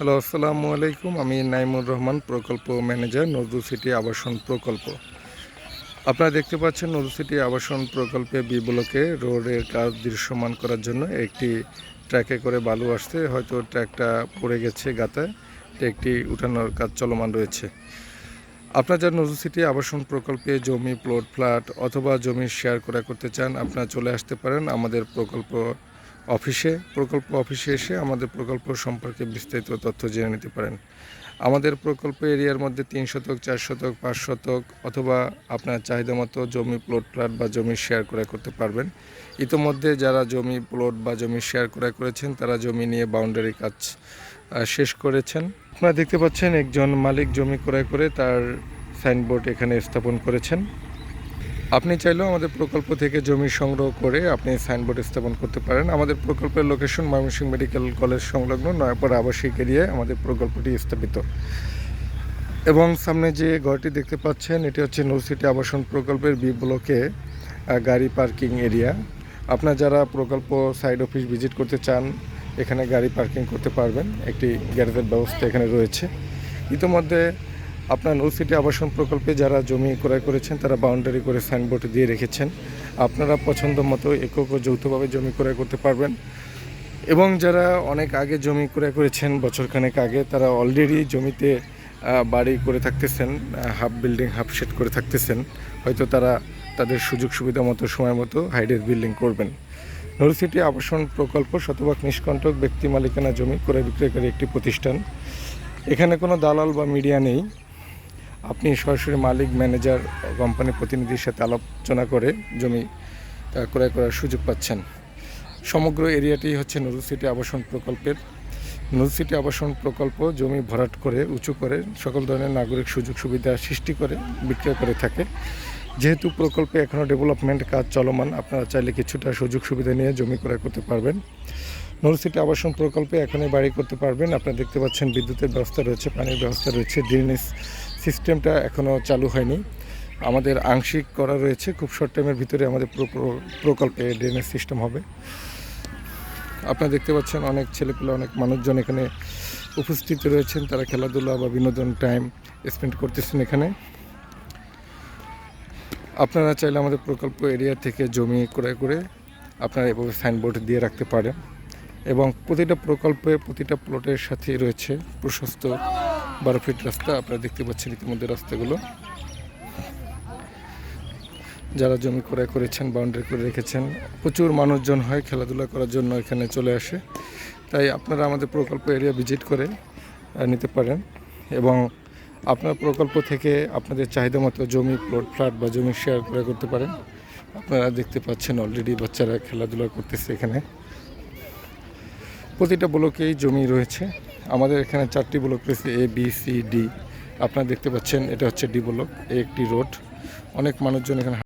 Hello, আসসালামু আলাইকুম। আমি নাইমুর রহমান, প্রকল্প ম্যানেজার, নজরুল সিটি আবাসন প্রকল্প। আপনারা দেখতে পাচ্ছেন নজরুল সিটি আবাসন প্রকল্পে বি ব্লকে রোডের কাজ দৃশ্যমান করার জন্য একটি ট্র্যাকে করে বালু আসছে। হয়তো ট্র্যাকটা পড়ে গেছে গাতায় একটি উঠানোর কাজ চলমান রয়েছে। আপনার যারা নজরুল সিটি আবাসন প্রকল্পে জমি, প্লট, ফ্ল্যাট অথবা জমি শেয়ার করা করতে চান, আপনারা চলে আসতে পারেন আমাদের প্রকল্প অফিসে, প্রকল্প অফিসে এসে আমাদের প্রকল্প সম্পর্কে বিস্তারিত তথ্য জেনে নিতে পারেন। আমাদের প্রকল্প এরিয়ার মধ্যে তিন শতক, চার শতক, পাঁচ শতক অথবা আপনার চাহিদা মতো জমি প্লট ফ্ল্যাট বা জমি শেয়ার ক্রয় করতে পারবেন। ইতোমধ্যে যারা জমি প্লট বা জমি শেয়ার ক্রয় করেছেন, তারা জমি নিয়ে বাউন্ডারি কাজ শেষ করেছেন। আপনারা দেখতে পাচ্ছেন, একজন মালিক জমি ক্রয় করে তার সাইনবোর্ড এখানে স্থাপন করেছেন। আপনি চাইলেও আমাদের প্রকল্প থেকে জমি সংগ্রহ করে আপনি সাইনবোর্ড স্থাপন করতে পারেন। আমাদের প্রকল্পের লোকেশন ময়মনসিংহ মেডিকেল কলেজ সংলগ্ন নয়াপাড়া আবাসিক এরিয়ায় আমাদের প্রকল্পটি স্থাপিত। এবং সামনে যে ঘরটি দেখতে পাচ্ছেন, এটি হচ্ছে নৌ সিটি আবাসন প্রকল্পের বি ব্লকে গাড়ি পার্কিং এরিয়া। আপনার যারা প্রকল্প সাইড অফিস ভিজিট করতে চান, এখানে গাড়ি পার্কিং করতে পারবেন। একটি গ্যারেজের ব্যবস্থা এখানে রয়েছে। ইতিমধ্যে আপনার নৌ সিটি আবাসন প্রকল্পে যারা জমি ক্রয় করেছেন, তারা বাউন্ডারি করে সাইনবোর্ড দিয়ে রেখেছেন। আপনারা পছন্দ মতো একক ও যৌথভাবে জমি ক্রয় করতে পারবেন। এবং যারা অনেক আগে জমি ক্রয় করেছেন বছরখানেক আগে, তারা অলরেডি জমিতে বাড়ি করে থাকতেছেন হাফ বিল্ডিং হাফ শেড করে থাকতেছেন। হয়তো তারা তাদের সুযোগ সুবিধা মতো, সময় মতো হাইডের বিল্ডিং করবেন। নরু সিটি আবাসন প্রকল্প শতভাগ নিষ্কণ্টক, ব্যক্তি মালিকানা জমি, ক্রয় বিক্রয়কারী একটি প্রতিষ্ঠান। এখানে কোনো দালাল বা মিডিয়া নেই। আপনি সরাসরি মালিক, ম্যানেজার কোম্পানি প্রতিনিধির সাথে আলোচনা করে জমি ক্রয় করার সুযোগ পাচ্ছেন। সমগ্র এরিয়াটি হচ্ছে নুরু সিটি আবাসন প্রকল্পের। নুরু সিটি আবাসন প্রকল্প জমি ভরাট করে, উঁচু করে, সকল ধরনের নাগরিক সুযোগ সুবিধা সৃষ্টি করে, বিক্রয় করে থাকে। যেহেতু প্রকল্পে এখনও ডেভেলপমেন্ট কাজ চলমান, আপনারা চাইলে কিছুটা সুযোগ সুবিধা নিয়ে জমি ক্রয় করতে পারবেন। নুরু সিটি আবাসন প্রকল্পে এখনই বাড়ি করতে পারবেন। আপনারা দেখতে পাচ্ছেন বিদ্যুতের ব্যবস্থা রয়েছে, পানির ব্যবস্থা রয়েছে, ড্রেনেজ সিস্টেমটা এখনও চালু হয়নি। আমাদের আংশিক করা রয়েছে, খুব শর্ট টাইমের ভিতরে আমাদের পুরো প্র- প্রকল্পে ড্রেনেজ সিস্টেম হবে। আপনারা দেখতে পাচ্ছেন অনেক ছেলেপেলে, অনেক মানুষজন এখানে উপস্থিত রয়েছেন, তারা খেলাধুলা বা বিনোদন টাইম স্পেন্ড করতেছেন এখানে। আপনারা চাইলে আমাদের প্রকল্প এরিয়া থেকে জমি ক্রয় করে আপনারা এভাবে সাইনবোর্ড দিয়ে রাখতে পারেন। এবং প্রতিটা প্রকল্পে প্রতিটা প্লটের সাথে রয়েছে প্রশস্ত বারো ফিট রাস্তা, আপনারা দেখতে পাচ্ছেন ইতিমধ্যে রাস্তাগুলো। যারা জমি ক্রয় করেছেন বাউন্ডারি করে রেখেছেন, প্রচুর মানুষজন হয় খেলাধুলা করার জন্য এখানে চলে আসে। তাই আপনারা আমাদের প্রকল্প এরিয়া ভিজিট করে নিতে পারেন এবং আপনার প্রকল্প থেকে আপনাদের চাহিদা মতো জমি প্লট ফ্ল্যাট বা জমি শেয়ার ক্রয় করতে পারেন। আপনারা দেখতে পাচ্ছেন অলরেডি বাচ্চারা খেলাধুলা করতেছে এখানে। প্রতিটা ব্লকেই জমি রয়েছে। আমাদের এখানে চারটি ব্লক রয়েছে এ বি সি ডি আপনারা দেখতে পাচ্ছেন, এটা হচ্ছে ডি ব্লক, এ একটি রোড। অনেক মানুষজন এখানে